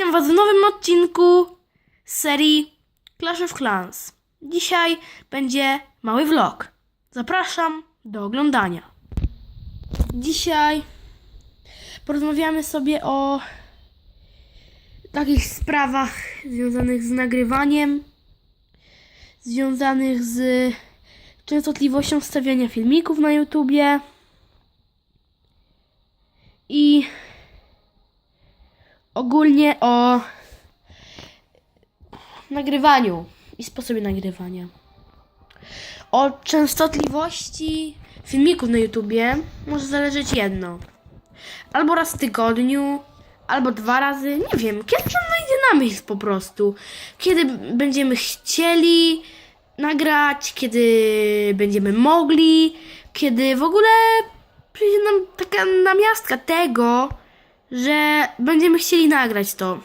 Witam Was w nowym odcinku serii Clash of Clans. Dzisiaj będzie mały vlog. Zapraszam do oglądania. Dzisiaj porozmawiamy sobie o takich sprawach związanych z nagrywaniem, związanych z częstotliwością wstawiania filmików na YouTubie i ogólnie o nagrywaniu i sposobie nagrywania. O częstotliwości filmików na YouTubie może zależeć jedno. Albo raz w tygodniu, albo dwa razy, nie wiem, kiedy nam najdzie na myśl po prostu. Kiedy będziemy chcieli nagrać, kiedy będziemy mogli, kiedy w ogóle przyjdzie nam taka namiastka tego, że będziemy chcieli nagrać to.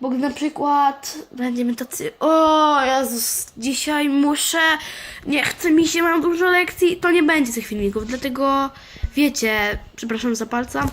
Bo na przykład będziemy tacy, o Jezus, dzisiaj muszę, nie chce mi się, mam dużo lekcji, to nie będzie tych filmików, dlatego wiecie, przepraszam za palca,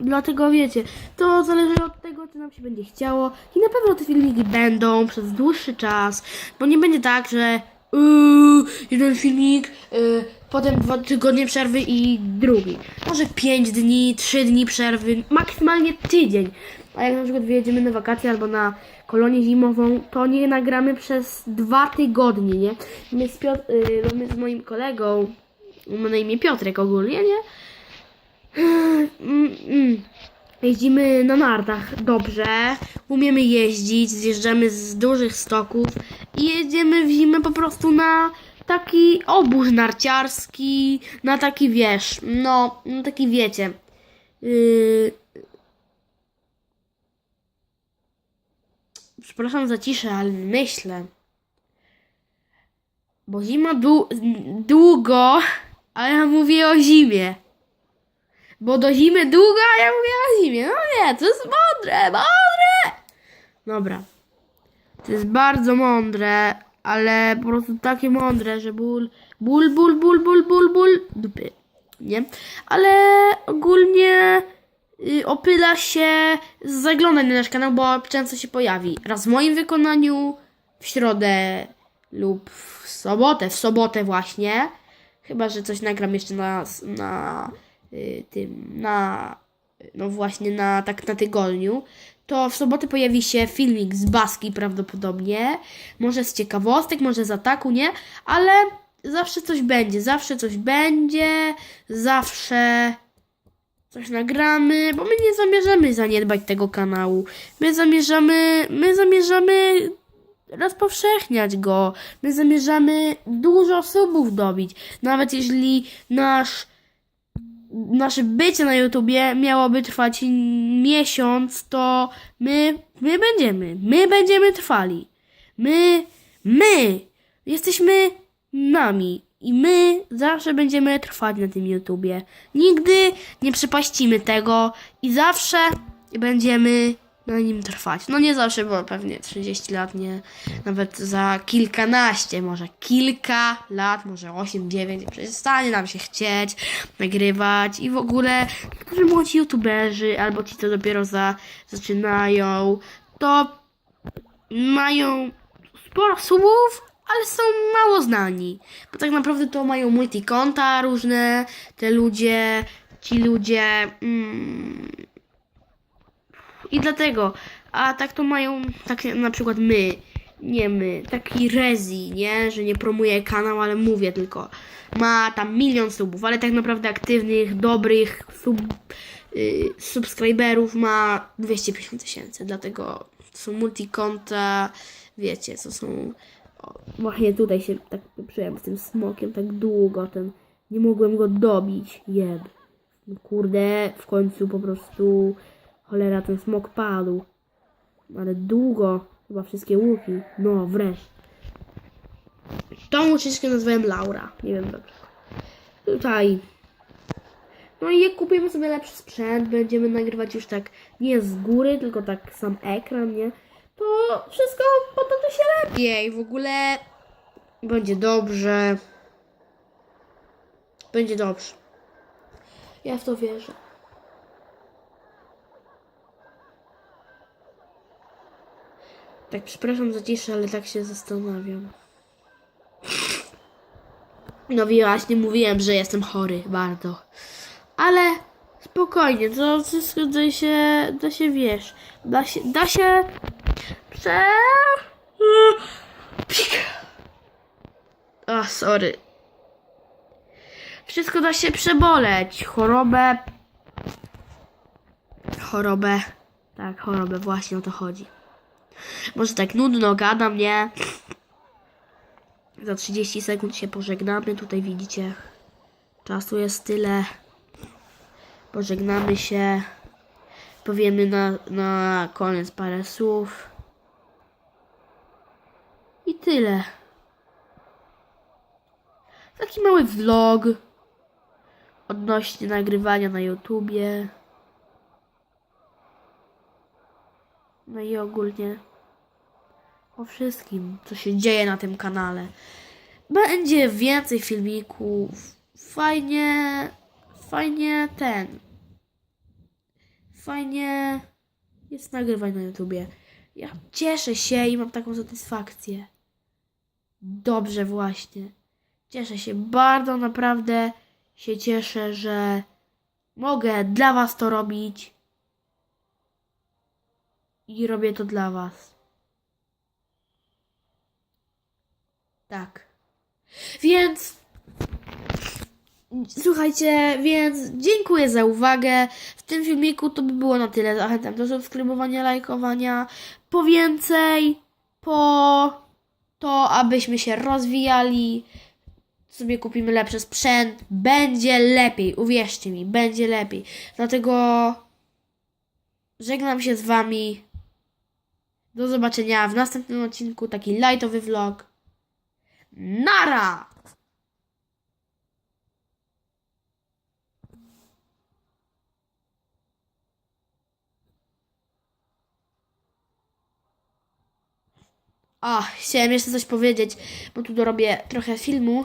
dlatego wiecie, to zależy od tego, co nam się będzie chciało i na pewno te filmiki będą przez dłuższy czas, bo nie będzie tak, że yy, jeden filmik, yy, potem dwa tygodnie przerwy i drugi. Może pięć dni, trzy dni przerwy, maksymalnie tydzień. A jak na przykład wyjedziemy na wakacje albo na kolonię zimową, to nie nagramy przez dwa tygodnie, nie? My z, Piotr, yy, my z moim kolegą, ma na imię Piotrek ogólnie, nie? Mm, mm. Jeździmy na nartach dobrze, umiemy jeździć, zjeżdżamy z dużych stoków i jedziemy w zimę po prostu na taki obóz narciarski, na taki wiesz, no, no taki wiecie. Yy... Przepraszam za ciszę, ale myślę. Bo zima dłu- długo, a ja mówię o zimie. Bo do zimy długo, a ja mówię o zimie. No nie, to jest mądre, mądre! Dobra. To jest bardzo mądre, ale po prostu takie mądre, że ból, ból, ból, ból, ból, ból, ból, dupy. Nie? Ale ogólnie y, opyla się zaglądać na nasz kanał, bo często się pojawi. Raz w moim wykonaniu, w środę lub w sobotę, w sobotę właśnie. Chyba, że coś nagram jeszcze na, na y, tym, na, no właśnie na, tak na tygodniu, to w sobotę pojawi się filmik z Baski prawdopodobnie, może z ciekawostek, może z ataku, nie, ale zawsze coś będzie, zawsze coś będzie, zawsze coś nagramy, bo my nie zamierzamy zaniedbać tego kanału, my zamierzamy, my zamierzamy rozpowszechniać go. My zamierzamy dużo subów dobić. Nawet jeśli nasz nasze bycie na YouTubie miałoby trwać miesiąc, to my, my będziemy, my będziemy trwali. My, my jesteśmy nami i my zawsze będziemy trwać na tym YouTubie. Nigdy nie przepaścimy tego i zawsze będziemy na nim trwać. No nie zawsze, bo pewnie 30 lat, nie, nawet za kilkanaście, może kilka lat, może 8, 9, przestanie nam się chcieć nagrywać i w ogóle niektórzy młodzi youtuberzy albo ci, co dopiero za, zaczynają, to mają sporo subów, ale są mało znani, bo tak naprawdę to mają multikonta różne, te ludzie, ci ludzie, mm, i dlatego, a tak to mają, tak na przykład my, nie my, taki Rezi, nie, że nie promuje kanał, ale mówię tylko. Ma tam milion subów, ale tak naprawdę aktywnych, dobrych sub, y, subskryberów ma 250 tysięcy, dlatego są multikonta, wiecie, co są... O, właśnie tutaj się tak pieprzyłem z tym smokiem tak długo, ten, nie mogłem go dobić, jeb. Kurde, w końcu po prostu Cholera, ten smok padł. Ale długo. Chyba wszystkie łuki. No, wreszcie. Tą uczniczkę nazwałem Laura. Nie wiem dobrze. Tutaj. No i jak kupimy sobie lepszy sprzęt, będziemy nagrywać już tak nie z góry, tylko tak sam ekran, nie? To wszystko potoczy się lepiej. W ogóle będzie dobrze. Będzie dobrze. Ja w to wierzę. Tak, przepraszam za ciszę, ale tak się zastanawiam. No właśnie, mówiłem, że jestem chory bardzo. Ale spokojnie, to wszystko da się, da się wiesz, da się, da się prze... Pik. O, sorry. Wszystko da się przeboleć. Chorobę. Chorobę. Tak, chorobę, właśnie o to chodzi. Może tak nudno gadam, nie? Za 30 sekund się pożegnamy. Tutaj widzicie, czasu jest tyle. Pożegnamy się. Powiemy na, na koniec parę słów. I tyle. Taki mały vlog odnośnie nagrywania na YouTubie. No i ogólnie o wszystkim, co się dzieje na tym kanale. Będzie więcej filmików. Fajnie, fajnie ten. Fajnie jest nagrywać na YouTubie. Ja cieszę się i mam taką satysfakcję. Dobrze właśnie. Cieszę się bardzo, naprawdę się cieszę, że mogę dla Was to robić. I robię to dla Was. Tak. Więc. Słuchajcie, więc dziękuję za uwagę. W tym filmiku to by było na tyle. Zachęcam do subskrybowania, lajkowania. Po więcej, po to, abyśmy się rozwijali. Sobie kupimy lepszy sprzęt. Będzie lepiej, uwierzcie mi, będzie lepiej. Dlatego żegnam się z Wami. Do zobaczenia w następnym odcinku. Taki lightowy vlog. Nara! A, chciałem jeszcze coś powiedzieć, bo tu dorobię trochę filmu,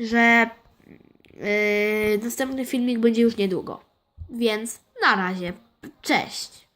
że yy, następny filmik będzie już niedługo. Więc na razie. Cześć.